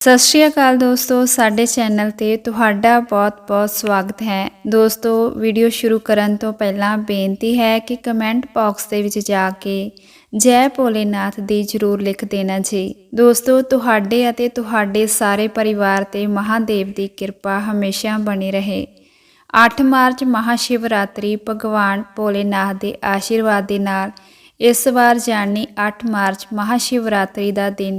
ਸਤਿ ਸ਼੍ਰੀ ਅਕਾਲ ਦੋਸਤੋ, ਸਾਡੇ ਚੈਨਲ ਤੇ ਤੁਹਾਡਾ ਬਹੁਤ-ਬਹੁਤ ਸਵਾਗਤ ਹੈ। ਦੋਸਤੋ, ਵੀਡੀਓ ਸ਼ੁਰੂ ਕਰਨ ਤੋਂ ਪਹਿਲਾਂ ਬੇਨਤੀ ਹੈ ਕਿ ਕਮੈਂਟ ਬਾਕਸ ਦੇ ਵਿੱਚ ਜਾ ਕੇ ਜੈ ਭੋਲੇਨਾਥ ਦੀ ਜਰੂਰ ਲਿਖ ਦੇਣਾ ਜੀ। ਦੋਸਤੋ, ਤੁਹਾਡੇ ਅਤੇ ਤੁਹਾਡੇ ਸਾਰੇ ਪਰਿਵਾਰ ਤੇ ਮਹਾਦੇਵ ਦੀ ਕਿਰਪਾ ਹਮੇਸ਼ਾ ਬਣੀ ਰਹੇ। 8 ਮਾਰਚ ਮਹਾਸ਼ਿਵਰਾਤਰੀ, ਭਗਵਾਨ ਭੋਲੇਨਾਥ ਦੇ ਆਸ਼ੀਰਵਾਦ ਦੇ ਨਾਲ ਇਸ ਵਾਰ ਜਾਣੀ 8 ਮਾਰਚ ਮਹਾਸ਼ਿਵਰਾਤਰੀ ਦਾ ਦਿਨ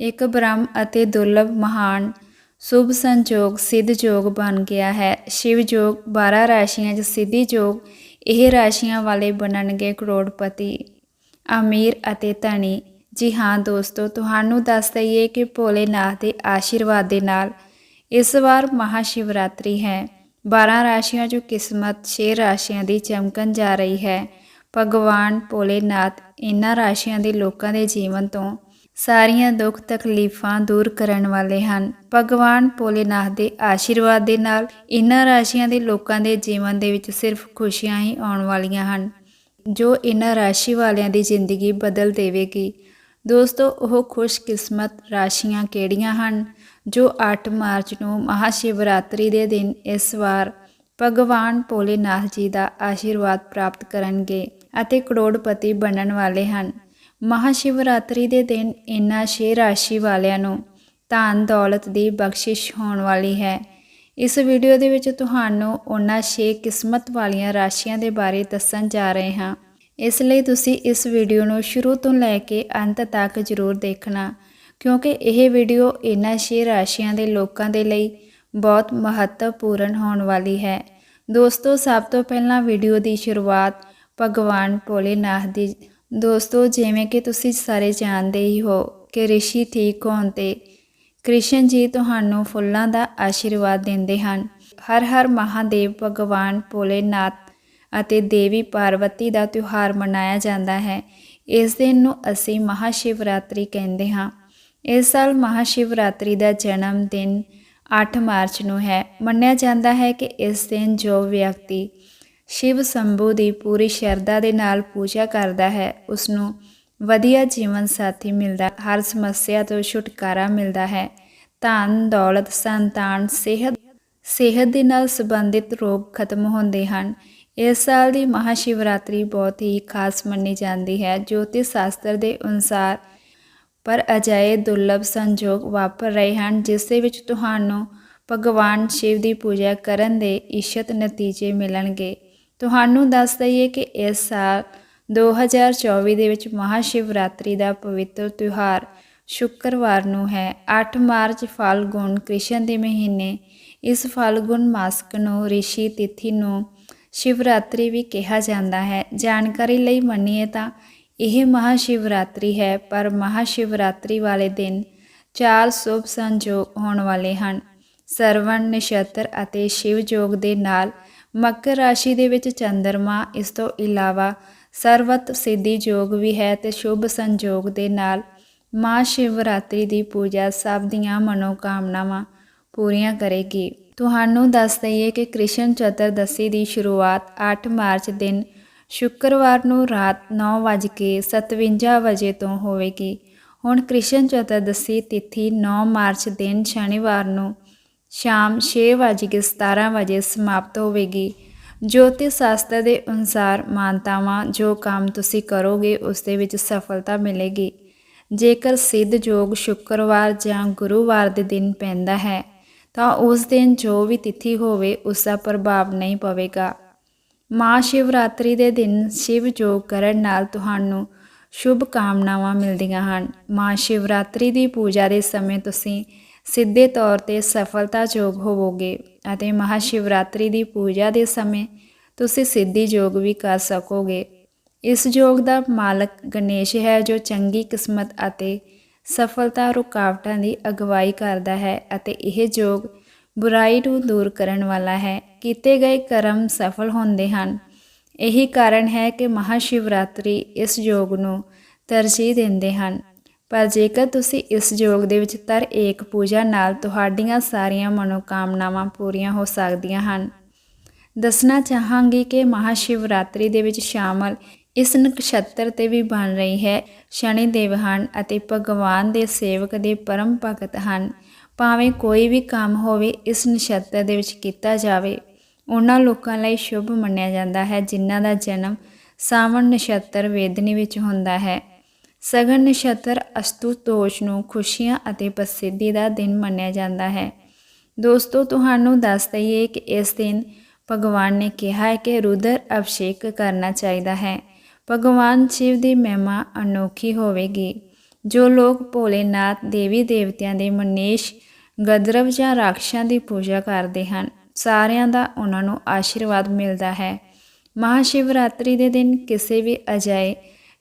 ਇੱਕ ਬ੍ਰਹਮ ਅਤੇ ਦੁਰਲਭ ਮਹਾਨ ਸ਼ੁਭ ਸੰਜੋਗ ਸਿੱਧ ਜੋਗ ਬਣ ਗਿਆ ਹੈ। ਸ਼ਿਵ ਜੋਗ 12 ਰਾਸ਼ੀਆਂ 'ਚ ਸਿੱਧੀ ਜੋਗ, ਇਹ ਰਾਸ਼ੀਆਂ ਵਾਲੇ ਬਣਨਗੇ ਕਰੋੜਪਤੀ। ਅਮੀਰ ਅਤੇ ਧਨੀ। ਜੀ ਹਾਂ ਦੋਸਤੋ, ਤੁਹਾਨੂੰ ਦੱਸ ਦਈਏ ਕਿ ਭੋਲੇਨਾਥ ਦੇ ਆਸ਼ੀਰਵਾਦ ਦੇ ਨਾਲ ਇਸ ਵਾਰ ਮਹਾਸ਼ਿਵਰਾਤਰੀ ਹੈ। 12 ਰਾਸ਼ੀਆਂ 'ਚੋਂ ਕਿਸਮਤ 6 ਰਾਸ਼ੀਆਂ ਦੀ ਚਮਕਣ ਜਾ ਰਹੀ ਹੈ। ਭਗਵਾਨ ਭੋਲੇਨਾਥ ਇਹਨਾਂ ਰਾਸ਼ੀਆਂ ਦੇ ਲੋਕਾਂ ਦੇ ਜੀਵਨ ਤੋਂ ਸਾਰੀਆਂ ਦੁੱਖ ਤਕਲੀਫਾਂ ਦੂਰ ਕਰਨ ਵਾਲੇ ਹਨ। ਭਗਵਾਨ ਭੋਲੇਨਾਥ ਦੇ ਆਸ਼ੀਰਵਾਦ ਦੇ ਨਾਲ ਇਹਨਾਂ ਰਾਸ਼ੀਆਂ ਦੇ ਲੋਕਾਂ ਦੇ ਜੀਵਨ ਦੇ ਵਿੱਚ ਸਿਰਫ ਖੁਸ਼ੀਆਂ ਹੀ ਆਉਣ ਵਾਲੀਆਂ ਹਨ, ਜੋ ਇਹਨਾਂ ਰਾਸ਼ੀ ਵਾਲਿਆਂ ਦੀ ਜ਼ਿੰਦਗੀ ਬਦਲ ਦੇਵੇਗੀ। ਦੋਸਤੋ, ਉਹ ਖੁਸ਼ਕਿਸਮਤ ਰਾਸ਼ੀਆਂ ਕਿਹੜੀਆਂ ਹਨ, ਜੋ 8 ਮਾਰਚ ਨੂੰ ਮਹਾਸ਼ਿਵਰਾਤਰੀ ਦੇ ਦਿਨ ਇਸ ਵਾਰ ਭਗਵਾਨ ਭੋਲੇਨਾਥ ਜੀ ਦਾ ਆਸ਼ੀਰਵਾਦ ਪ੍ਰਾਪਤ ਕਰਨਗੇ ਅਤੇ ਕਰੋੜਪਤੀ ਬਣਨ ਵਾਲੇ ਹਨ। ਮਹਾਸ਼ਿਵਰਾਤਰੀ ਦੇ ਦਿਨ ਇਨ੍ਹਾਂ ਛੇ ਰਾਸ਼ੀ ਵਾਲਿਆਂ ਨੂੰ ਧਨ ਦੌਲਤ ਦੀ ਬਖਸ਼ਿਸ਼ ਹੋਣ ਵਾਲੀ ਹੈ। ਇਸ ਵੀਡੀਓ ਦੇ ਵਿੱਚ ਤੁਹਾਨੂੰ ਉਹਨਾਂ ਛੇ ਕਿਸਮਤ ਵਾਲੀਆਂ ਰਾਸ਼ੀਆਂ ਦੇ ਬਾਰੇ ਦੱਸਣ ਜਾ ਰਹੇ ਹਾਂ। ਇਸ ਲਈ ਤੁਸੀਂ ਇਸ ਵੀਡੀਓ ਨੂੰ ਸ਼ੁਰੂ ਤੋਂ ਲੈ ਕੇ ਅੰਤ ਤੱਕ ਜ਼ਰੂਰ ਦੇਖਣਾ, ਕਿਉਂਕਿ ਇਹ ਵੀਡੀਓ ਇਹਨਾਂ ਛੇ ਰਾਸ਼ੀਆਂ ਦੇ ਲੋਕਾਂ ਦੇ ਲਈ ਬਹੁਤ ਮਹੱਤਵਪੂਰਨ ਹੋਣ ਵਾਲੀ ਹੈ। ਦੋਸਤੋ, ਸਭ ਤੋਂ ਪਹਿਲਾਂ ਵੀਡੀਓ ਦੀ ਸ਼ੁਰੂਆਤ ਭਗਵਾਨ ਭੋਲੇਨਾਥ ਦੀ ਦੋਸਤੋ, ਜਿਵੇਂ ਕਿ ਤੁਸੀਂ ਸਾਰੇ ਜਾਣਦੇ ਹੀ ਹੋ ਕਿ ਰਿਸ਼ੀ ਠੀਕ ਹੋਣ ਤੇ ਕ੍ਰਿਸ਼ਨ ਜੀ ਤੁਹਾਨੂੰ ਫੁੱਲਾਂ ਦਾ ਆਸ਼ੀਰਵਾਦ ਦਿੰਦੇ ਹਨ। ਹਰ ਹਰ ਮਹਾਦੇਵ ਭਗਵਾਨ ਭੋਲੇਨਾਥ ਅਤੇ ਦੇਵੀ ਪਾਰਵਤੀ ਦਾ ਤਿਉਹਾਰ ਮਨਾਇਆ ਜਾਂਦਾ ਹੈ। ਇਸ ਦਿਨ ਨੂੰ ਅਸੀਂ ਮਹਾਸ਼ਿਵਰਾਤਰੀ ਕਹਿੰਦੇ ਹਾਂ। ਇਸ ਸਾਲ ਮਹਾਸ਼ਿਵਰਾਤਰੀ ਦਾ ਜਨਮ ਦਿਨ 8 ਮਾਰਚ ਨੂੰ ਹੈ। ਮੰਨਿਆ ਜਾਂਦਾ ਹੈ ਕਿ ਇਸ ਦਿਨ ਜੋ ਵਿਅਕਤੀ ਸ਼ਿਵ ਸੰਭੂ ਦੀ ਪੂਰੀ ਸ਼ਰਧਾ ਦੇ ਨਾਲ ਪੂਜਾ ਕਰਦਾ ਹੈ। ਉਸ ਨੂੰ ਵਧੀਆ ਜੀਵਨ ਸਾਥੀ ਮਿਲਦਾ, ਹਰ ਸਮੱਸਿਆ ਤੋਂ ਛੁਟਕਾਰਾ ਮਿਲਦਾ ਹੈ। ਧਨ, ਦੌਲਤ, ਸੰਤਾਨ, ਸਿਹਤ ਸਿਹਤ ਦੇ ਨਾਲ ਸੰਬੰਧਿਤ ਰੋਗ ਖਤਮ ਹੁੰਦੇ ਹਨ। ਇਸ ਸਾਲ ਦੀ ਮਹਾਸ਼ਿਵਰਾਤਰੀ ਬਹੁਤ ਹੀ ਖਾਸ ਮੰਨੀ ਜਾਂਦੀ ਹੈ। ਜੋਤਿਸ਼ ਸ਼ਾਸਤਰ ਦੇ ਅਨੁਸਾਰ ਪਰ ਅਜਾਏ ਦੁਰਲਭ ਸੰਜੋਗ ਵਾਪਰ ਰਹੇ ਹਨ, ਜਿਸ ਦੇ ਵਿੱਚ ਤੁਹਾਨੂੰ ਭਗਵਾਨ ਸ਼ਿਵ ਦੀ ਪੂਜਾ ਕਰਨ ਦੇ ਇਸ਼ਤ ਨਤੀਜੇ ਮਿਲਣਗੇ। ਤੁਹਾਨੂੰ ਦੱਸ ਦਈਏ ਕਿ ਇਸ ਸਾਲ 2024 ਦੇ ਵਿੱਚ ਮਹਾਸ਼ਿਵਰਾਤਰੀ ਦਾ ਪਵਿੱਤਰ ਤਿਉਹਾਰ ਸ਼ੁੱਕਰਵਾਰ ਨੂੰ ਹੈ। 8 ਮਾਰਚ ਫਾਲਗੁਨ ਕ੍ਰਿਸ਼ਨ ਦੇ ਮਹੀਨੇ। ਇਸ ਫਾਲਗੁਨ ਮਾਸਕ ਨੂੰ ਰਿਸ਼ੀ ਤਿਥੀ ਨੂੰ ਸ਼ਿਵਰਾਤਰੀ ਵੀ ਕਿਹਾ ਜਾਂਦਾ ਹੈ। ਜਾਣਕਾਰੀ ਲਈ ਮੰਨੀਏ ਤਾਂ ਇਹ ਮਹਾ ਸ਼ਿਵਰਾਤਰੀ ਹੈ, ਪਰ ਮਹਾਸ਼ਿਵਰਾਤਰੀ ਵਾਲੇ ਦਿਨ ਚਾਰ ਸ਼ੁਭ ਸੰਜੋਗ ਹੋਣ ਵਾਲੇ ਹਨ। ਸਰਵਣ, ਨਛੱਤਰ ਅਤੇ ਸ਼ਿਵ ਜੋਗ ਦੇ ਨਾਲ ਮਕਰ ਰਾਸ਼ੀ ਦੇ ਵਿੱਚ ਚੰਦਰਮਾ, ਇਸ ਤੋਂ ਇਲਾਵਾ ਸਰਵਤ ਸਿੱਧੀ ਯੋਗ ਵੀ ਹੈ ਤੇ ਸ਼ੁਭ ਸੰਯੋਗ ਦੇ ਨਾਲ ਮਾਂ ਸ਼ਿਵਰਾਤਰੀ ਦੀ ਪੂਜਾ ਸਭ ਦੀਆਂ ਮਨੋਕਾਮਨਾਵਾਂ ਪੂਰੀਆਂ ਕਰੇਗੀ। ਤੁਹਾਨੂੰ ਦੱਸ ਦਈਏ ਕਿ ਕ੍ਰਿਸ਼ਨ ਚਤੁਰਦਸ਼ੀ ਦੀ ਸ਼ੁਰੂਆਤ 8 ਮਾਰਚ ਦਿਨ ਸ਼ੁੱਕਰਵਾਰ ਨੂੰ ਰਾਤ 9:57 ਵਜੇ ਤੋਂ ਹੋਵੇਗੀ। ਹੁਣ ਕ੍ਰਿਸ਼ਨ ਚਤੁਰਦਸ਼ੀ ਤਿਥੀ 9 ਮਾਰਚ ਦਿਨ ਸ਼ਨੀਵਾਰ ਨੂੰ ਸ਼ਾਮ 6:17 ਵਜੇ ਸਮਾਪਤ ਹੋਵੇਗੀ। ਜੋਤਿਸ਼ ਸ਼ਾਸਤਰ ਦੇ ਅਨੁਸਾਰ ਮਾਨਤਾਵਾਂ ਜੋ ਕੰਮ ਤੁਸੀਂ ਕਰੋਗੇ, ਉਸ ਦੇ ਵਿੱਚ ਸਫਲਤਾ ਮਿਲੇਗੀ। ਜੇਕਰ ਸਿੱਧ ਯੋਗ ਸ਼ੁੱਕਰਵਾਰ ਜਾਂ ਗੁਰੂਵਾਰ ਦੇ ਦਿਨ ਪੈਂਦਾ ਹੈ, ਤਾਂ ਉਸ ਦਿਨ ਜੋ ਵੀ ਤਿਥੀ ਹੋਵੇ, ਉਸ ਦਾ ਪ੍ਰਭਾਵ ਨਹੀਂ ਪਵੇਗਾ। ਮਹਾ ਸ਼ਿਵਰਾਤਰੀ ਦੇ ਦਿਨ ਸ਼ਿਵ ਯੋਗ ਕਰਨ ਨਾਲ ਤੁਹਾਨੂੰ ਸ਼ੁਭ ਕਾਮਨਾਵਾਂ ਮਿਲਦੀਆਂ ਹਨ। ਮਹਾ ਸ਼ਿਵਰਾਤਰੀ ਦੀ ਪੂਜਾ ਦੇ ਸਮੇਂ ਤੁਸੀਂ ਸਿੱਧੇ ਤੌਰ ਤੇ ਸਫਲਤਾ ਜੋਗ ਹੋਵੋਗੇ ਅਤੇ ਮਹਾ ਸ਼ਿਵਰਾਤਰੀ ਦੀ ਪੂਜਾ ਦੇ ਸਮੇਂ ਤੁਸੀਂ ਸਿੱਧੀ ਯੋਗ ਵੀ ਕਰ ਸਕੋਗੇ। ਇਸ ਯੋਗ ਦਾ ਮਾਲਕ ਗਣੇਸ਼ ਹੈ ਜੋ ਚੰਗੀ ਕਿਸਮਤ ਅਤੇ ਸਫਲਤਾ ਰੁਕਾਵਟਾਂ ਦੀ ਅਗਵਾਈ ਕਰਦਾ ਹੈ ਅਤੇ ਇਹ ਯੋਗ ਬੁਰਾਈ ਨੂੰ ਦੂਰ ਕਰਨ ਵਾਲਾ ਹੈ। ਕੀਤੇ ਗਏ ਕਰਮ ਸਫਲ ਹੁੰਦੇ ਹਨ। ਇਹੀ ਕਾਰਨ ਹੈ ਕਿ ਮਹਾਸ਼ਿਵਰਾਤਰੀ ਇਸ ਯੋਗ ਨੂੰ ਤਰਜੀਹ ਦਿੰਦੇ ਹਨ। ਪਰ ਜੇਕਰ ਤੁਸੀਂ ਇਸ ਯੋਗ ਦੇ ਵਿੱਚ ਤਰ ਏਕ ਪੂਜਾ ਨਾਲ ਤੁਹਾਡੀਆਂ ਸਾਰੀਆਂ ਮਨੋਕਾਮਨਾਵਾਂ ਪੂਰੀਆਂ ਹੋ ਸਕਦੀਆਂ ਹਨ। ਦੱਸਣਾ ਚਾਹਾਂਗੀ ਕਿ ਮਹਾਸ਼ਿਵਰਾਤਰੀ ਦੇ ਵਿੱਚ ਸ਼ਾਮਲ ਇਸ ਨਕਸ਼ਤਰ ਤੇ ਵੀ ਬਣ ਰਹੀ ਹੈ। ਸ਼ਨੀ ਦੇਵ ਹਨ ਅਤੇ ਭਗਵਾਨ ਦੇ ਸੇਵਕ ਦੇ ਪਰਮ ਭਗਤ ਹਨ। ਭਾਵੇਂ ਕੋਈ ਵੀ ਕੰਮ ਹੋਵੇ, ਇਸ ਨਛੱਤਰ ਦੇ ਵਿੱਚ ਕੀਤਾ ਜਾਵੇ, ਉਹਨਾਂ ਲੋਕਾਂ ਲਈ ਸ਼ੁਭ ਮੰਨਿਆ ਜਾਂਦਾ ਹੈ, ਜਿਨ੍ਹਾਂ ਦਾ ਜਨਮ ਸਾਵਣ ਨਛੱਤਰ ਵੇਦਨੀ ਵਿੱਚ ਹੁੰਦਾ ਹੈ। ਸਗਨ ਨਛੱਤਰ ਅਸਤੁਤੋਸ਼ ਨੂੰ ਖੁਸ਼ੀਆਂ ਅਤੇ ਪ੍ਰਸਿੱਧੀ ਦਾ ਦਿਨ ਮੰਨਿਆ ਜਾਂਦਾ ਹੈ। ਦੋਸਤੋ, ਤੁਹਾਨੂੰ ਦੱਸ ਦਈਏ ਕਿ ਇਸ ਦਿਨ ਭਗਵਾਨ ਨੇ ਕਿਹਾ ਹੈ ਕਿ ਰੁਦਰ ਅਭਿਸ਼ੇਕ ਕਰਨਾ ਚਾਹੀਦਾ ਹੈ। ਭਗਵਾਨ ਸ਼ਿਵ ਦੀ ਮਹਿਮਾ ਅਨੋਖੀ ਹੋਵੇਗੀ। ਜੋ ਲੋਕ ਭੋਲੇਨਾਥ ਦੇਵੀ ਦੇਵਤਿਆਂ ਦੇ ਮਨੇਸ਼, ਗਦਰਵ ਜਾਂ ਰਾਖਸ਼ਾਂ ਦੀ ਪੂਜਾ ਕਰਦੇ ਹਨ, ਸਾਰਿਆਂ ਦਾ ਉਹਨਾਂ ਨੂੰ ਆਸ਼ੀਰਵਾਦ ਮਿਲਦਾ ਹੈ। ਮਹਾਸ਼ਿਵਰਾਤਰੀ ਦੇ ਦਿਨ ਕਿਸੇ ਵੀ ਅਜਾਏ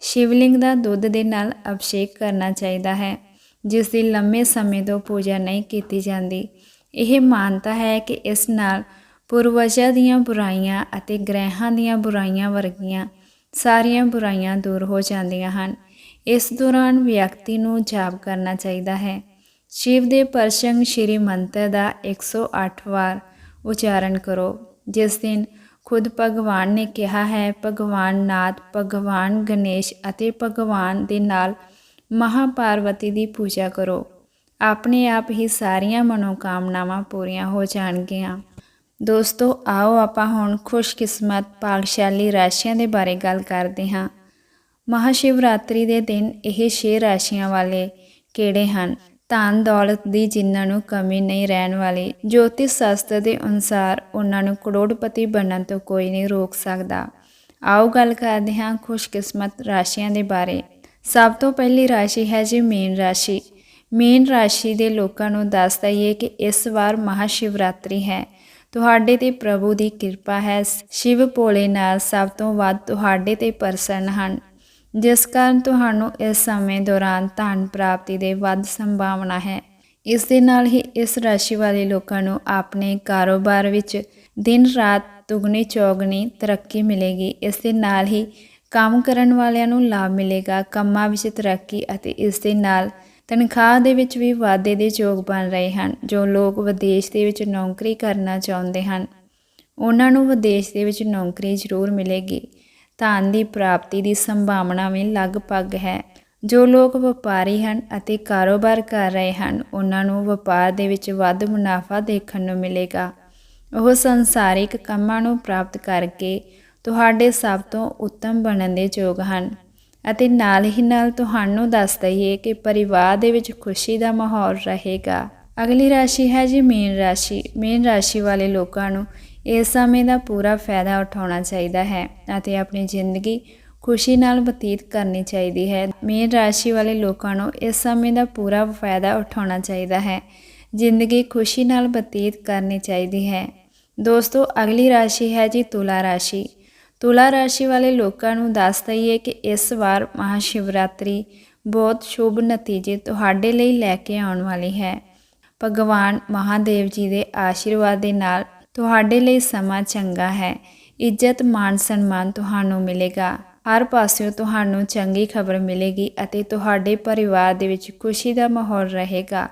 ਸ਼ਿਵਲਿੰਗ ਦਾ ਦੁੱਧ ਦੇ ਨਾਲ ਅਭਿਸ਼ੇਕ ਕਰਨਾ ਚਾਹੀਦਾ ਹੈ, ਜਿਸ ਦੀ ਲੰਮੇ ਸਮੇਂ ਤੋਂ ਪੂਜਾ ਨਹੀਂ ਕੀਤੀ ਜਾਂਦੀ। ਇਹ ਮਾਨਤਾ ਹੈ ਕਿ ਇਸ ਨਾਲ ਪੂਰਵਜਾਂ ਦੀਆਂ ਬੁਰਾਈਆਂ ਅਤੇ ਗ੍ਰਹਿਾਂ ਦੀਆਂ ਬੁਰਾਈਆਂ ਵਰਗੀਆਂ ਸਾਰੀਆਂ ਬੁਰਾਈਆਂ ਦੂਰ ਹੋ ਜਾਂਦੀਆਂ ਹਨ। ਇਸ ਦੌਰਾਨ ਵਿਅਕਤੀ ਨੂੰ ਜਾਪ ਕਰਨਾ ਚਾਹੀਦਾ ਹੈ। ਸ਼ਿਵ ਦੇ ਪਰਸ਼ੰਗ ਸ਼੍ਰੀ ਮੰਤਰ ਦਾ 108 ਵਾਰ ਉਚਾਰਨ ਕਰੋ, ਜਿਸ ਦਿਨ ਖੁਦ ਭਗਵਾਨ ਨੇ ਕਿਹਾ ਹੈ, ਭਗਵਾਨ ਨਾਥ, ਭਗਵਾਨ ਗਣੇਸ਼ ਅਤੇ ਭਗਵਾਨ ਦੇ ਨਾਲ ਮਹਾਪਾਰਵਤੀ ਦੀ ਪੂਜਾ ਕਰੋ। ਆਪਣੇ ਆਪ ਹੀ ਸਾਰੀਆਂ ਮਨੋਕਾਮਨਾਵਾਂ ਪੂਰੀਆਂ ਹੋ ਜਾਣਗੀਆਂ। ਦੋਸਤੋ, ਆਓ ਆਪਾਂ ਹੁਣ ਖੁਸ਼ਕਿਸਮਤ ਭਾਗਸ਼ਾਲੀ ਰਾਸ਼ੀਆਂ ਦੇ ਬਾਰੇ ਗੱਲ ਕਰਦੇ ਹਾਂ। ਮਹਾਸ਼ਿਵਰਾਤਰੀ ਦੇ ਦਿਨ ਇਹ ਛੇ ਰਾਸ਼ੀਆਂ ਵਾਲੇ ਕਿਹੜੇ ਹਨ? ਧਨ ਦੌਲਤ ਦੀ ਜਿਨ੍ਹਾਂ ਨੂੰ ਕਮੀ ਨਹੀਂ ਰਹਿਣ ਵਾਲੀ ਜੋਤਿਸ਼ ਸ਼ਾਸਤਰ ਦੇ ਅਨੁਸਾਰ ਉਹਨਾਂ ਨੂੰ ਕਰੋੜਪਤੀ ਬਣਨ ਤੋਂ ਕੋਈ ਨਹੀਂ ਰੋਕ ਸਕਦਾ। ਆਓ ਗੱਲ ਕਰਦੇ ਹਾਂ ਖੁਸ਼ਕਿਸਮਤ ਰਾਸ਼ੀਆਂ ਦੇ ਬਾਰੇ। ਸਭ ਤੋਂ ਪਹਿਲੀ ਰਾਸ਼ੀ ਹੈ ਜੀ ਮੀਨ ਰਾਸ਼ੀ। ਮੀਨ ਰਾਸ਼ੀ ਦੇ ਲੋਕਾਂ ਨੂੰ ਦੱਸ ਦਈਏ ਕਿ ਇਸ ਵਾਰ ਮਹਾਸ਼ਿਵਰਾਤਰੀ ਹੈ। ਤੁਹਾਡੇ ਤੇ ਪ੍ਰਭੂ ਦੀ ਕਿਰਪਾ ਹੈ। ਸ਼ਿਵ ਭੋਲੇ ਨਾਲ ਸਭ ਤੋਂ ਵੱਧ ਤੁਹਾਡੇ ਤੇ ਪ੍ਰਸੰਨ ਹਨ। ਜਿਸ ਕਾਰਨ ਤੁਹਾਨੂੰ ਇਸ ਸਮੇਂ ਦੌਰਾਨ ਧਨ ਪ੍ਰਾਪਤੀ ਦੇ ਵੱਧ ਸੰਭਾਵਨਾ ਹੈ। ਇਸ ਦੇ ਨਾਲ ਹੀ ਇਸ ਰਾਸ਼ੀ ਵਾਲੇ ਲੋਕਾਂ ਨੂੰ ਆਪਣੇ ਕਾਰੋਬਾਰ ਵਿੱਚ ਦਿਨ ਰਾਤ ਦੁਗਣੀ ਚੌਗਣੀ ਤਰੱਕੀ ਮਿਲੇਗੀ। ਇਸ ਦੇ ਨਾਲ ਹੀ ਕੰਮ ਕਰਨ ਵਾਲਿਆਂ ਨੂੰ ਲਾਭ ਮਿਲੇਗਾ, ਕੰਮਾਂ ਵਿੱਚ ਤਰੱਕੀ ਅਤੇ ਇਸ ਦੇ ਨਾਲ ਤਨਖਾਹ ਦੇ ਵਿੱਚ ਵੀ ਵਾਧੇ ਦੇ ਯੋਗ ਬਣ ਰਹੇ ਹਨ, ਜੋ ਲੋਕ ਵਿਦੇਸ਼ ਦੇ ਵਿੱਚ ਨੌਕਰੀ ਕਰਨਾ ਚਾਹੁੰਦੇ ਹਨ। ਉਹਨਾਂ ਨੂੰ ਵਿਦੇਸ਼ ਦੇ ਵਿੱਚ ਨੌਕਰੀ ਜ਼ਰੂਰ ਮਿਲੇਗੀ। ਧਨ ਦੀ ਪ੍ਰਾਪਤੀ ਦੀ ਸੰਭਾਵਨਾ ਵੀ ਲਗਭਗ ਹੈ। ਜੋ ਲੋਕ ਵਪਾਰੀ ਹਨ ਅਤੇ ਕਾਰੋਬਾਰ ਕਰ ਰਹੇ ਹਨ, ਉਹਨਾਂ ਨੂੰ ਵਪਾਰ ਦੇ ਵਿੱਚ ਵੱਧ ਮੁਨਾਫਾ ਦੇਖਣ ਨੂੰ ਮਿਲੇਗਾ। ਉਹ ਸੰਸਾਰਿਕ ਕੰਮਾਂ ਨੂੰ ਪ੍ਰਾਪਤ ਕਰਕੇ ਤੁਹਾਡੇ ਸਭ ਤੋਂ ਉੱਤਮ ਬਣਨ ਦੇ ਯੋਗ ਹਨ ਅਤੇ ਨਾਲ ਹੀ ਨਾਲ ਤੁਹਾਨੂੰ ਦੱਸ ਦਈਏ ਕਿ ਪਰਿਵਾਰ ਦੇ ਵਿੱਚ ਖੁਸ਼ੀ ਦਾ ਮਾਹੌਲ ਰਹੇਗਾ। ਅਗਲੀ ਰਾਸ਼ੀ ਹੈ ਜੀ ਮੀਨ ਰਾਸ਼ੀ। ਮੀਨ ਰਾਸ਼ੀ ਵਾਲੇ ਲੋਕਾਂ ਨੂੰ ਇਸ ਸਮੇਂ ਦਾ ਪੂਰਾ ਫਾਇਦਾ ਉਠਾਉਣਾ ਚਾਹੀਦਾ ਹੈ ਅਤੇ ਆਪਣੀ ਜ਼ਿੰਦਗੀ ਖੁਸ਼ੀ ਨਾਲ ਬਤੀਤ ਕਰਨੀ ਚਾਹੀਦੀ ਹੈ। ਮੀਨ ਰਾਸ਼ੀ ਵਾਲੇ ਲੋਕਾਂ ਨੂੰ ਇਸ ਸਮੇਂ ਦਾ ਪੂਰਾ ਫਾਇਦਾ ਉਠਾਉਣਾ ਚਾਹੀਦਾ ਹੈ। ਜ਼ਿੰਦਗੀ ਖੁਸ਼ੀ ਨਾਲ ਬਤੀਤ ਕਰਨੀ ਚਾਹੀਦੀ ਹੈ। ਦੋਸਤੋ, ਅਗਲੀ ਰਾਸ਼ੀ ਹੈ ਜੀ ਤੁਲਾ ਰਾਸ਼ੀ। ਤੁਲਾ ਰਾਸ਼ੀ ਵਾਲੇ ਲੋਕਾਂ ਨੂੰ ਦੱਸ ਦਈਏ ਕਿ ਇਸ ਵਾਰ ਮਹਾਸ਼ਿਵਰਾਤਰੀ ਬਹੁਤ ਸ਼ੁਭ ਨਤੀਜੇ ਤੁਹਾਡੇ ਲਈ ਲੈ ਕੇ ਆਉਣ ਵਾਲੀ ਹੈ। ਭਗਵਾਨ ਮਹਾਦੇਵ ਜੀ ਦੇ ਆਸ਼ੀਰਵਾਦ ਦੇ ਨਾਲ ਤੁਹਾਡੇ ਲਈ ਸਮਾਂ ਚੰਗਾ ਹੈ। ਇੱਜ਼ਤ ਮਾਨ ਸਨਮਾਨ ਤੁਹਾਨੂੰ ਮਿਲੇਗਾ। ਹਰ ਪਾਸਿਓਂ ਤੁਹਾਨੂੰ ਚੰਗੀ ਖਬਰ ਮਿਲੇਗੀ ਅਤੇ ਤੁਹਾਡੇ ਪਰਿਵਾਰ ਦੇ ਵਿੱਚ ਖੁਸ਼ੀ ਦਾ ਮਾਹੌਲ ਰਹੇਗਾ।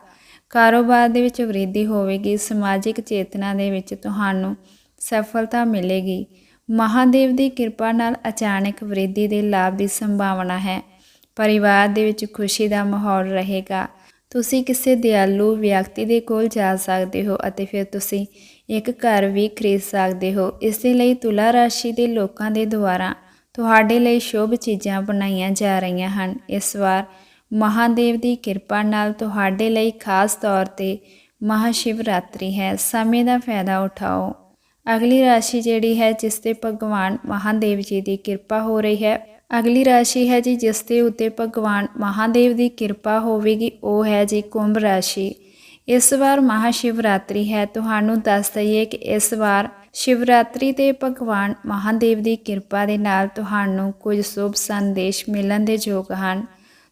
ਕਾਰੋਬਾਰ ਦੇ ਵਿੱਚ ਵ੍ਰਿੱਧੀ ਹੋਵੇਗੀ। ਸਮਾਜਿਕ ਚੇਤਨਾ ਦੇ ਵਿੱਚ ਤੁਹਾਨੂੰ ਸਫਲਤਾ ਮਿਲੇਗੀ। ਮਹਾਦੇਵ ਦੀ ਕਿਰਪਾ ਨਾਲ ਅਚਾਨਕ ਵ੍ਰਿੱਧੀ ਦੇ ਲਾਭ ਦੀ ਸੰਭਾਵਨਾ ਹੈ। ਪਰਿਵਾਰ ਦੇ ਵਿੱਚ ਖੁਸ਼ੀ ਦਾ ਮਾਹੌਲ ਰਹੇਗਾ। ਤੁਸੀਂ ਕਿਸੇ ਦਿਆਲੂ ਵਿਅਕਤੀ ਦੇ ਕੋਲ ਜਾ ਸਕਦੇ ਹੋ ਅਤੇ ਫਿਰ ਤੁਸੀਂ ਇੱਕ ਘਰ ਵੀ ਖਰੀਦ ਸਕਦੇ ਹੋ। ਇਸ ਦੇ ਲਈ ਤੁਲਾ ਰਾਸ਼ੀ ਦੇ ਲੋਕਾਂ ਦੇ ਦੁਆਰਾ ਤੁਹਾਡੇ ਲਈ ਸ਼ੁਭ ਚੀਜ਼ਾਂ ਬਣਾਈਆਂ ਜਾ ਰਹੀਆਂ ਹਨ। ਇਸ ਵਾਰ ਮਹਾਦੇਵ ਦੀ ਕਿਰਪਾ ਨਾਲ ਤੁਹਾਡੇ ਲਈ ਖਾਸ ਤੌਰ ਤੇ ਮਹਾਸ਼ਿਵਰਾਤਰੀ ਹੈ। ਸਮੇਂ ਦਾ ਫਾਇਦਾ ਉਠਾਓ। ਅਗਲੀ ਰਾਸ਼ੀ ਜਿਹੜੀ ਹੈ, ਜਿਸ ਤੇ ਭਗਵਾਨ ਮਹਾਦੇਵ ਜੀ ਦੀ ਕਿਰਪਾ ਹੋ ਰਹੀ ਹੈ। ਅਗਲੀ ਰਾਸ਼ੀ ਹੈ ਜੀ, ਜਿਸ ਦੇ ਉੱਤੇ ਭਗਵਾਨ ਮਹਾਦੇਵ ਦੀ ਕਿਰਪਾ ਹੋਵੇਗੀ, ਉਹ ਹੈ ਜੀ ਕੁੰਭ ਰਾਸ਼ੀ। ਇਸ ਵਾਰ ਮਹਾਸ਼ਿਵਰਾਤਰੀ ਹੈ। ਤੁਹਾਨੂੰ ਦੱਸ ਦਈਏ ਕਿ ਇਸ ਵਾਰ ਸ਼ਿਵਰਾਤਰੀ ਤੇ ਭਗਵਾਨ ਮਹਾਦੇਵ ਦੀ ਕਿਰਪਾ ਦੇ ਨਾਲ ਤੁਹਾਨੂੰ ਕੁਝ ਸ਼ੁਭ ਸੰਦੇਸ਼ ਮਿਲਣ ਦੇ ਯੋਗ ਹਨ।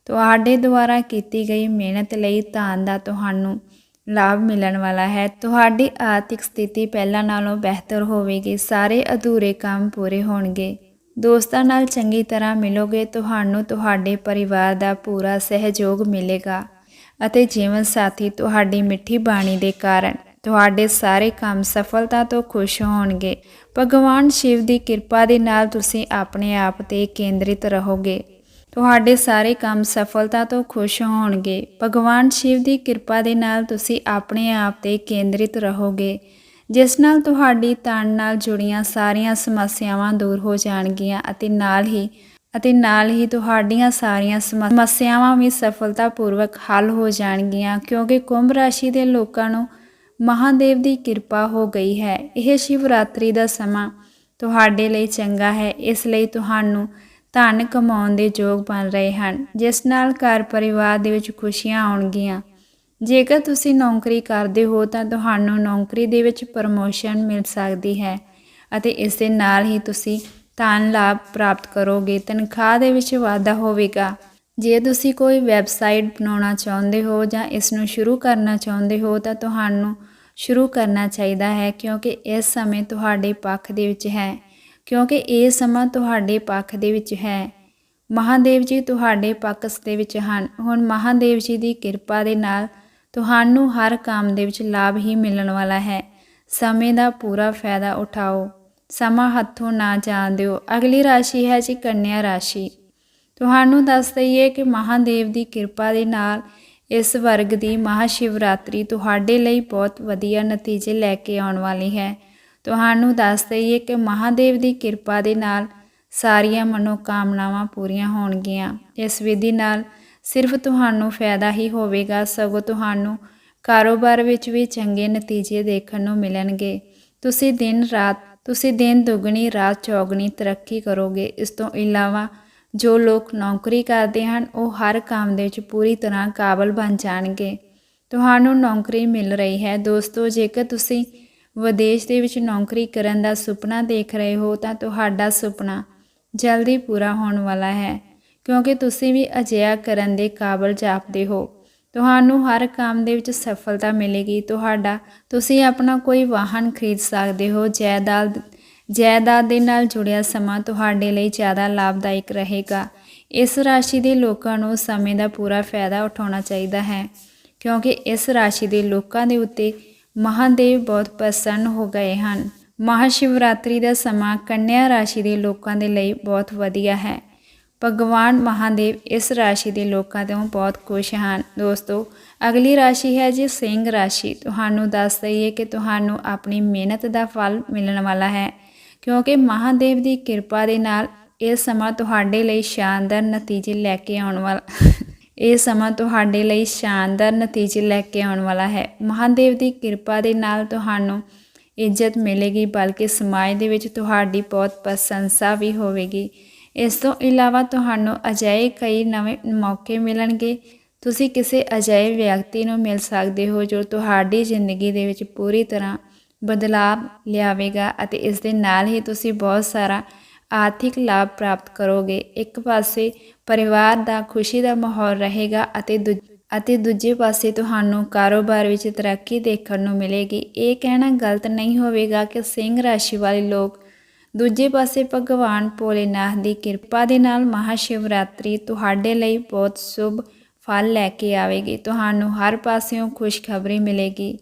ਤੁਹਾਡੇ ਦੁਆਰਾ ਕੀਤੀ ਗਈ ਮਿਹਨਤ ਲਈ ਧਨ ਦਾ ਤੁਹਾਨੂੰ ਲਾਭ ਮਿਲਣ ਵਾਲਾ ਹੈ। ਤੁਹਾਡੀ ਆਰਥਿਕ ਸਥਿਤੀ ਪਹਿਲਾਂ ਨਾਲੋਂ ਬਿਹਤਰ ਹੋਵੇਗੀ। ਸਾਰੇ ਅਧੂਰੇ ਕੰਮ ਪੂਰੇ ਹੋਣਗੇ। ਦੋਸਤਾਂ ਨਾਲ ਚੰਗੀ ਤਰ੍ਹਾਂ ਮਿਲੋਗੇ, ਤੁਹਾਨੂੰ ਤੁਹਾਡੇ ਪਰਿਵਾਰ ਦਾ ਪੂਰਾ ਸਹਿਯੋਗ ਮਿਲੇਗਾ। ਅਤੇ ਜੀਵਨ ਸਾਥੀ ਤੁਹਾਡੀ ਮਿੱਠੀ ਬਾਣੀ ਦੇ ਕਾਰਨ ਤੁਹਾਡੇ ਸਾਰੇ ਕੰਮ ਸਫਲਤਾ ਤੋਂ ਖੁਸ਼ ਹੋਣਗੇ। ਭਗਵਾਨ ਸ਼ਿਵ ਦੀ ਕਿਰਪਾ ਦੇ ਨਾਲ ਤੁਸੀਂ ਆਪਣੇ ਆਪ ਤੇ ਕੇਂਦਰਿਤ ਰਹੋਗੇ। ਤੁਹਾਡੇ ਸਾਰੇ ਕੰਮ ਸਫਲਤਾ ਤੋਂ ਖੁਸ਼ ਹੋਣਗੇ। ਭਗਵਾਨ ਸ਼ਿਵ ਦੀ ਕਿਰਪਾ ਦੇ ਨਾਲ ਤੁਸੀਂ ਆਪਣੇ ਆਪ ਤੇ ਕੇਂਦਰਿਤ ਰਹੋਗੇ। ਜਿਸ ਨਾਲ ਤੁਹਾਡੀ ਤਨ ਨਾਲ ਜੁੜੀਆਂ ਸਾਰੀਆਂ ਸਮੱਸਿਆਵਾਂ ਦੂਰ ਹੋ ਜਾਣਗੀਆਂ ਅਤੇ ਨਾਲ ਹੀ ਅਤੇ ਨਾਲ ਹੀ ਤੁਹਾਡੀਆਂ ਸਾਰੀਆਂ ਸਮੱ- ਸਮੱਸਿਆਵਾਂ ਵੀ ਸਫਲਤਾਪੂਰਵਕ ਹੱਲ ਹੋ ਜਾਣਗੀਆਂ, ਕਿਉਂਕਿ ਕੁੰਭ ਰਾਸ਼ੀ ਦੇ ਲੋਕਾਂ ਨੂੰ ਮਹਾਦੇਵ ਦੀ ਕਿਰਪਾ ਹੋ ਗਈ ਹੈ। ਇਹ ਸ਼ਿਵਰਾਤਰੀ ਦਾ ਸਮਾਂ ਤੁਹਾਡੇ ਲਈ ਚੰਗਾ ਹੈ, ਇਸ ਲਈ ਤੁਹਾਨੂੰ ਧਨ ਕਮਾਉਣ ਦੇ ਯੋਗ ਬਣ ਰਹੇ ਹਨ, ਜਿਸ ਨਾਲ ਘਰ ਪਰਿਵਾਰ ਦੇ ਵਿੱਚ ਖੁਸ਼ੀਆਂ ਆਉਣਗੀਆਂ। ਜੇਕਰ ਤੁਸੀਂ ਨੌਕਰੀ ਕਰਦੇ ਹੋ ਤਾਂ ਤੁਹਾਨੂੰ ਨੌਕਰੀ ਦੇ ਵਿੱਚ ਪ੍ਰਮੋਸ਼ਨ ਮਿਲ ਸਕਦੀ ਹੈ ਅਤੇ ਇਸ ਦੇ ਨਾਲ ਹੀ ਤੁਸੀਂ ਧਨ ਲਾਭ ਪ੍ਰਾਪਤ ਕਰੋਗੇ, ਤਨਖਾਹ ਦੇ ਵਿੱਚ ਵਾਧਾ ਹੋਵੇਗਾ। ਜੇ ਤੁਸੀਂ ਕੋਈ ਵੈਬਸਾਈਟ ਬਣਾਉਣਾ ਚਾਹੁੰਦੇ ਹੋ ਜਾਂ ਇਸ ਨੂੰ ਸ਼ੁਰੂ ਕਰਨਾ ਚਾਹੁੰਦੇ ਹੋ, ਤਾਂ ਤੁਹਾਨੂੰ ਸ਼ੁਰੂ ਕਰਨਾ ਚਾਹੀਦਾ ਹੈ ਕਿਉਂਕਿ ਇਸ ਸਮੇਂ ਤੁਹਾਡੇ ਪੱਖ ਦੇ ਵਿੱਚ ਹੈ। ਕਿਉਂਕਿ ਇਹ ਸਮਾਂ ਤੁਹਾਡੇ ਪੱਖ ਦੇ ਵਿੱਚ ਹੈ। ਮਹਾਦੇਵ ਜੀ ਤੁਹਾਡੇ ਪੱਖ ਦੇ ਵਿੱਚ ਹਨ। ਹੁਣ ਮਹਾਦੇਵ ਜੀ ਦੀ ਕਿਰਪਾ ਦੇ ਨਾਲ ਤੁਹਾਨੂੰ ਹਰ ਕੰਮ ਦੇ ਵਿੱਚ ਲਾਭ ਹੀ ਮਿਲਣ ਵਾਲਾ ਹੈ। ਸਮੇਂ ਦਾ ਪੂਰਾ ਫਾਇਦਾ ਉਠਾਓ। ਸਮਾਂ ਹੱਥੋਂ ਨਾ ਜਾਣ ਦਿਓ। ਅਗਲੀ ਰਾਸ਼ੀ ਹੈ ਜੀ ਕੰਨਿਆ ਰਾਸ਼ੀ। ਤੁਹਾਨੂੰ ਦੱਸ ਦਈਏ ਕਿ ਮਹਾਦੇਵ ਦੀ ਕਿਰਪਾ ਦੇ ਨਾਲ ਇਸ ਵਰਗ ਦੀ ਮਹਾਸ਼ਿਵਰਾਤਰੀ ਤੁਹਾਡੇ ਲਈ ਬਹੁਤ ਵਧੀਆ ਨਤੀਜੇ ਲੈ ਕੇ ਆਉਣ ਵਾਲੀ ਹੈ। ਤੁਹਾਨੂੰ ਦੱਸ ਦਈਏ ਕਿ ਮਹਾਦੇਵ ਦੀ ਕਿਰਪਾ ਦੇ ਨਾਲ ਸਾਰੀਆਂ ਮਨੋਕਾਮਨਾਵਾਂ ਪੂਰੀਆਂ ਹੋਣਗੀਆਂ। ਇਸ ਵਿਧੀ ਨਾਲ ਸਿਰਫ ਤੁਹਾਨੂੰ ਫਾਇਦਾ ਹੀ ਹੋਵੇਗਾ। ਸਗੋਂ ਤੁਹਾਨੂੰ ਕਾਰੋਬਾਰ ਵਿੱਚ ਵੀ ਚੰਗੇ ਨਤੀਜੇ ਦੇਖਣ ਨੂੰ ਮਿਲਣਗੇ। ਤੁਸੀਂ ਦਿਨ ਰਾਤ ਤੁਸੀਂ ਦਿਨ ਦੁੱਗਣੀ, ਰਾਤ ਚੌਗਣੀ ਤਰੱਕੀ ਕਰੋਗੇ। ਇਸ ਤੋਂ ਇਲਾਵਾ ਜੋ ਲੋਕ ਨੌਕਰੀ ਕਰਦੇ ਹਨ, ਉਹ ਹਰ ਕੰਮ ਦੇ ਵਿੱਚ ਪੂਰੀ ਤਰ੍ਹਾਂ ਕਾਬਲ ਬਣ ਜਾਣਗੇ। ਤੁਹਾਨੂੰ ਨੌਕਰੀ ਮਿਲ ਰਹੀ ਹੈ। ਦੋਸਤੋ, ਜੇਕਰ ਤੁਸੀਂ ਵਿਦੇਸ਼ ਦੇ ਵਿੱਚ ਨੌਕਰੀ ਕਰਨ ਦਾ ਸੁਪਨਾ ਦੇਖ ਰਹੇ ਹੋ, ਤਾਂ ਤੁਹਾਡਾ ਸੁਪਨਾ ਜਲਦੀ ਪੂਰਾ ਹੋਣ ਵਾਲਾ ਹੈ, ਕਿਉਂਕਿ ਤੁਸੀਂ ਵੀ ਅਜਿਹਾ ਕਰਨ ਦੇ ਕਾਬਲ ਜਾਪਦੇ ਹੋ। ਤੁਹਾਨੂੰ ਹਰ ਕੰਮ ਦੇ ਵਿੱਚ ਸਫਲਤਾ ਮਿਲੇਗੀ। ਤੁਹਾਡਾ, ਤੁਸੀਂ ਆਪਣਾ ਕੋਈ ਵਾਹਨ ਖਰੀਦ ਸਕਦੇ ਹੋ। ਜਾਇਦਾਦ ਜਾਇਦਾਦ ਦੇ ਨਾਲ ਜੁੜਿਆ ਸਮਾਂ ਤੁਹਾਡੇ ਲਈ ਜ਼ਿਆਦਾ ਲਾਭਦਾਇਕ ਰਹੇਗਾ। ਇਸ ਰਾਸ਼ੀ ਦੇ ਲੋਕਾਂ ਨੂੰ ਸਮੇਂ ਦਾ ਪੂਰਾ ਫਾਇਦਾ ਉਠਾਉਣਾ ਚਾਹੀਦਾ ਹੈ, ਕਿਉਂਕਿ ਇਸ ਰਾਸ਼ੀ ਦੇ ਲੋਕਾਂ ਦੇ ਉੱਤੇ ਮਹਾਦੇਵ ਬਹੁਤ ਪ੍ਰਸੰਨ ਹੋ ਗਏ ਹਨ। ਮਹਾਸ਼ਿਵਰਾਤਰੀ ਦਾ ਸਮਾਂ ਕੰਨਿਆ ਰਾਸ਼ੀ ਦੇ ਲੋਕਾਂ ਦੇ ਲਈ ਬਹੁਤ ਵਧੀਆ ਹੈ। ਭਗਵਾਨ ਮਹਾਦੇਵ ਇਸ ਰਾਸ਼ੀ ਦੇ ਲੋਕਾਂ ਤੋਂ ਬਹੁਤ ਖੁਸ਼ ਹਨ। ਦੋਸਤੋ, ਅਗਲੀ ਰਾਸ਼ੀ ਹੈ ਜੀ ਸਿੰਘ ਰਾਸ਼ੀ। ਤੁਹਾਨੂੰ ਦੱਸ ਦਈਏ ਕਿ ਤੁਹਾਨੂੰ ਆਪਣੀ ਮਿਹਨਤ ਦਾ ਫਲ ਮਿਲਣ ਵਾਲਾ ਹੈ, ਕਿਉਂਕਿ ਮਹਾਦੇਵ ਦੀ ਕਿਰਪਾ ਦੇ ਨਾਲ ਇਹ ਸਮਾਂ ਤੁਹਾਡੇ ਲਈ ਸ਼ਾਨਦਾਰ ਨਤੀਜੇ ਲੈ ਕੇ ਆਉਣ ਵਾਲਾ ਇਹ ਸਮਾਂ ਤੁਹਾਡੇ ਲਈ ਸ਼ਾਨਦਾਰ ਨਤੀਜੇ ਲੈ ਕੇ ਆਉਣ ਵਾਲਾ ਹੈ। ਮਹਾਦੇਵ ਦੀ ਕਿਰਪਾ ਦੇ ਨਾਲ ਤੁਹਾਨੂੰ ਇੱਜ਼ਤ ਮਿਲੇਗੀ, ਬਲਕਿ ਸਮਾਜ ਦੇ ਵਿੱਚ ਤੁਹਾਡੀ ਬਹੁਤ ਪ੍ਰਸ਼ੰਸਾ ਵੀ ਹੋਵੇਗੀ। ਇਸ ਤੋਂ ਇਲਾਵਾ ਤੁਹਾਨੂੰ ਅਜਿਹੇ ਕਈ ਨਵੇਂ ਮੌਕੇ ਮਿਲਣਗੇ। ਤੁਸੀਂ ਕਿਸੇ ਅਜਿਹੇ ਵਿਅਕਤੀ ਨੂੰ ਮਿਲ ਸਕਦੇ ਹੋ ਜੋ ਤੁਹਾਡੀ ਜ਼ਿੰਦਗੀ ਦੇ ਵਿੱਚ ਪੂਰੀ ਤਰ੍ਹਾਂ ਬਦਲਾਅ ਲਿਆਵੇਗਾ ਅਤੇ ਇਸ ਦੇ ਨਾਲ ਹੀ ਤੁਸੀਂ ਬਹੁਤ ਸਾਰਾ ਆਰਥਿਕ ਲਾਭ ਪ੍ਰਾਪਤ ਕਰੋਗੇ। ਇੱਕ ਪਾਸੇ ਪਰਿਵਾਰ ਦਾ ਖੁਸ਼ੀ ਦਾ ਮਾਹੌਲ ਰਹੇਗਾ ਅਤੇ ਦੂ- ਅਤੇ ਦੂਜੇ ਪਾਸੇ ਤੁਹਾਨੂੰ ਕਾਰੋਬਾਰ ਵਿੱਚ ਤਰੱਕੀ ਦੇਖਣ ਨੂੰ ਮਿਲੇਗੀ। ਇਹ ਕਹਿਣਾ ਗਲਤ ਨਹੀਂ ਹੋਵੇਗਾ ਕਿ ਸਿੰਘ ਰਾਸ਼ੀ ਵਾਲੇ ਲੋਕ ਦੂਜੇ ਪਾਸੇ ਭਗਵਾਨ ਭੋਲੇਨਾਥ ਦੀ ਕਿਰਪਾ ਦੇ ਨਾਲ ਮਹਾਸ਼ਿਵਰਾਤਰੀ ਤੁਹਾਡੇ ਲਈ ਬਹੁਤ ਸ਼ੁਭ ਫਲ ਲੈ ਕੇ ਆਵੇਗੀ। ਤੁਹਾਨੂੰ ਹਰ ਪਾਸਿਓਂ ਖੁਸ਼ਖਬਰੀ ਮਿਲੇਗੀ।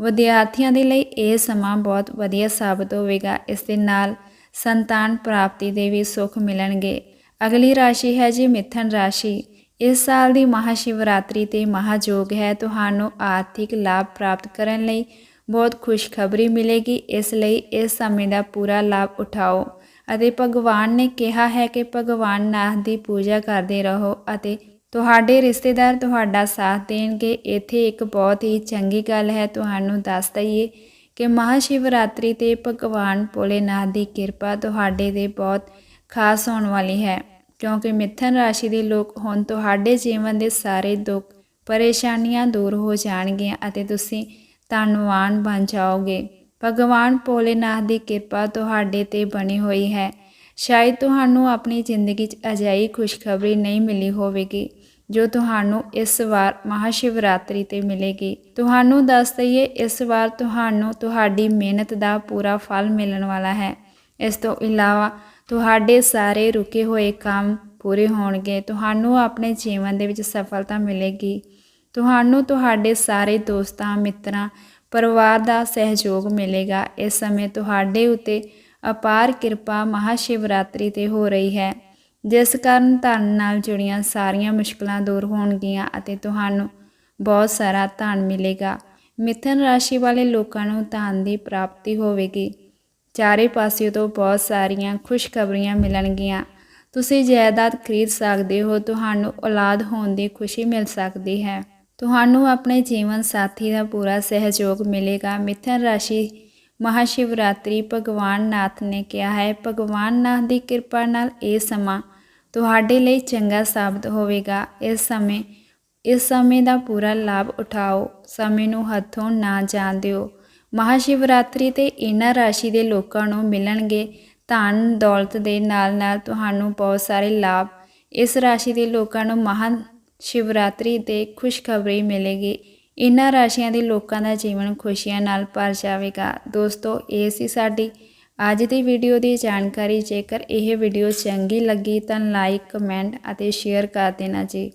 ਵਿਦਿਆਰਥੀਆਂ ਦੇ ਲਈ ਇਹ ਸਮਾਂ ਬਹੁਤ ਵਧੀਆ ਸਾਬਤ ਹੋਵੇਗਾ। ਇਸ ਦੇ ਨਾਲ ਸੰਤਾਨ ਪ੍ਰਾਪਤੀ ਦੇ ਵੀ ਸੁੱਖ ਮਿਲਣਗੇ। ਅਗਲੀ ਰਾਸ਼ੀ ਹੈ ਜੀ ਮਿਥਨ ਰਾਸ਼ੀ। ਇਸ ਸਾਲ ਦੀ ਮਹਾਸ਼ਿਵਰਾਤਰੀ ਤੇ ਮਹਾਯੋਗ ਹੈ। ਤੁਹਾਨੂੰ ਆਰਥਿਕ ਲਾਭ ਪ੍ਰਾਪਤ ਕਰਨ ਲਈ ਬਹੁਤ ਖੁਸ਼ਖਬਰੀ ਮਿਲੇਗੀ। ਇਸ ਲਈ ਇਸ ਸਮੇਂ ਦਾ ਪੂਰਾ ਲਾਭ ਉਠਾਓ ਅਤੇ ਭਗਵਾਨ ਨੇ ਕਿਹਾ ਹੈ ਕਿ ਭਗਵਾਨ ਨਾਥ ਦੀ ਪੂਜਾ ਕਰਦੇ ਰਹੋ ਅਤੇ ਤੁਹਾਡੇ ਰਿਸ਼ਤੇਦਾਰ ਤੁਹਾਡਾ ਸਾਥ ਦੇਣਗੇ। ਇੱਥੇ ਇੱਕ ਬਹੁਤ ਹੀ ਚੰਗੀ ਗੱਲ ਹੈ। ਤੁਹਾਨੂੰ ਦੱਸ ਦਈਏ ਕਿ ਮਹਾਸ਼ਿਵਰਾਤਰੀ ਤੇ ਭਗਵਾਨ ਭੋਲੇਨਾਥ ਦੀ ਕਿਰਪਾ ਤੁਹਾਡੇ ਤੇ ਬਹੁਤ ਖਾਸ ਹੋਣ ਵਾਲੀ ਹੈ ਕਿਉਂਕਿ ਮਿਥਨ ਰਾਸ਼ੀ ਦੇ ਲੋਕ ਹੁਣ ਤੁਹਾਡੇ ਜੀਵਨ ਦੇ ਸਾਰੇ ਦੁੱਖ, ਪਰੇਸ਼ਾਨੀਆਂ ਦੂਰ ਹੋ ਜਾਣਗੀਆਂ ਅਤੇ ਤੁਸੀਂ ਧਨਵਾਨ ਬਣ ਜਾਓਗੇ। ਭਗਵਾਨ ਭੋਲੇਨਾਥ ਦੀ ਕਿਰਪਾ ਤੁਹਾਡੇ ਤੇ ਬਣੀ ਹੋਈ ਹੈ। ਸ਼ਾਇਦ ਤੁਹਾਨੂੰ ਆਪਣੀ ਜ਼ਿੰਦਗੀ 'ਚ ਅਜਿਹੀ ਖੁਸ਼ਖਬਰੀ ਨਹੀਂ ਮਿਲੀ ਹੋਵੇਗੀ, ਜੋ ਤੁਹਾਨੂੰ ਇਸ ਵਾਰ ਮਹਾਸ਼ਿਵਰਾਤਰੀ ਤੇ ਮਿਲੇਗੀ। ਤੁਹਾਨੂੰ ਦੱਸ ਦਈਏ, ਇਸ ਵਾਰ ਤੁਹਾਨੂੰ ਤੁਹਾਡੀ ਮਿਹਨਤ ਦਾ ਪੂਰਾ ਫਲ ਮਿਲਣ ਵਾਲਾ ਹੈ। ਇਸ ਤੋਂ ਇਲਾਵਾ ਤੁਹਾਡੇ ਸਾਰੇ ਰੁਕੇ ਹੋਏ ਕੰਮ ਪੂਰੇ ਹੋਣਗੇ। ਤੁਹਾਨੂੰ ਆਪਣੇ ਜੀਵਨ ਦੇ ਵਿੱਚ ਸਫਲਤਾ ਮਿਲੇਗੀ। ਤੁਹਾਨੂੰ ਤੁਹਾਡੇ ਸਾਰੇ ਦੋਸਤਾਂ, ਮਿੱਤਰਾਂ, ਪਰਿਵਾਰ ਦਾ ਸਹਿਯੋਗ ਮਿਲੇਗਾ। ਇਸ ਸਮੇਂ ਤੁਹਾਡੇ ਉੱਤੇ ਅਪਾਰ ਕਿਰਪਾ ਮਹਾਸ਼ਿਵਰਾਤਰੀ ਤੇ ਹੋ ਰਹੀ ਹੈ। ਜਿਸ ਕਾਰਨ ਧਨ ਨਾਲ ਜੁੜੀਆਂ ਸਾਰੀਆਂ ਮੁਸ਼ਕਲਾਂ ਦੂਰ ਹੋਣਗੀਆਂ ਅਤੇ ਤੁਹਾਨੂੰ ਬਹੁਤ ਸਾਰਾ ਧਨ ਮਿਲੇਗਾ। ਮਿਥਨ ਰਾਸ਼ੀ ਵਾਲੇ ਲੋਕਾਂ ਨੂੰ ਧਨ ਦੀ ਪ੍ਰਾਪਤੀ ਹੋਵੇਗੀ। ਚਾਰੇ ਪਾਸਿਓਂ ਤੋਂ ਬਹੁਤ ਸਾਰੀਆਂ ਖੁਸ਼ਖਬਰੀਆਂ ਮਿਲਣਗੀਆਂ। ਤੁਸੀਂ ਜਾਇਦਾਦ ਖਰੀਦ ਸਕਦੇ ਹੋ, ਤੁਹਾਨੂੰ ਔਲਾਦ ਹੋਣ ਦੀ ਖੁਸ਼ੀ ਮਿਲ ਸਕਦੀ ਹੈ। ਤੁਹਾਨੂੰ ਆਪਣੇ ਜੀਵਨ ਸਾਥੀ ਦਾ ਪੂਰਾ ਸਹਿਯੋਗ ਮਿਲੇਗਾ। ਮਿਥਨ ਰਾਸ਼ੀ, ਮਹਾਸ਼ਿਵਰਾਤਰੀ, ਭਗਵਾਨ ਨਾਥ ਨੇ ਕਿਹਾ ਹੈ, ਭਗਵਾਨ ਨਾਥ ਦੀ ਕਿਰਪਾ ਨਾਲ ਇਹ ਸਮਾਂ ਤੁਹਾਡੇ ਲਈ ਚੰਗਾ ਸਾਬਤ ਹੋਵੇਗਾ। ਇਸ ਸਮੇਂ ਇਸ ਸਮੇਂ ਦਾ ਪੂਰਾ ਲਾਭ ਉਠਾਓ। ਸਮੇਂ ਨੂੰ ਹੱਥੋਂ ਨਾ ਜਾਣ ਦਿਓ। ਮਹਾਸ਼ਿਵਰਾਤਰੀ ਤੇ ਇਹਨਾਂ ਰਾਸ਼ੀ ਦੇ ਲੋਕਾਂ ਨੂੰ ਮਿਲਣਗੇ। ਧਨ ਦੌਲਤ ਦੇ ਨਾਲ ਨਾਲ ਤੁਹਾਨੂੰ ਬਹੁਤ ਸਾਰੇ ਲਾਭ। ਇਸ ਰਾਸ਼ੀ ਦੇ ਲੋਕਾਂ ਨੂੰ ਮਹਾ ਸ਼ਿਵਰਾਤਰੀ ਤੇ ਖੁਸ਼ਖਬਰੀ ਮਿਲੇਗੀ। ਇਹਨਾਂ ਰਾਸ਼ੀਆਂ ਦੇ ਲੋਕਾਂ ਦਾ ਜੀਵਨ ਖੁਸ਼ੀਆਂ ਨਾਲ ਭਰ ਜਾਵੇਗਾ। ਦੋਸਤੋ, ਇਹ ਸੀ ਸਾਡੀ ਅੱਜ ਦੀ ਵੀਡੀਓ ਦੀ ਜਾਣਕਾਰੀ। ਜੇਕਰ ਇਹ ਵੀਡੀਓ ਚੰਗੀ ਲੱਗੀ ਤਾਂ ਲਾਈਕ, ਕਮੈਂਟ ਅਤੇ ਸ਼ੇਅਰ ਕਰ ਦੇਣਾ ਜੀ।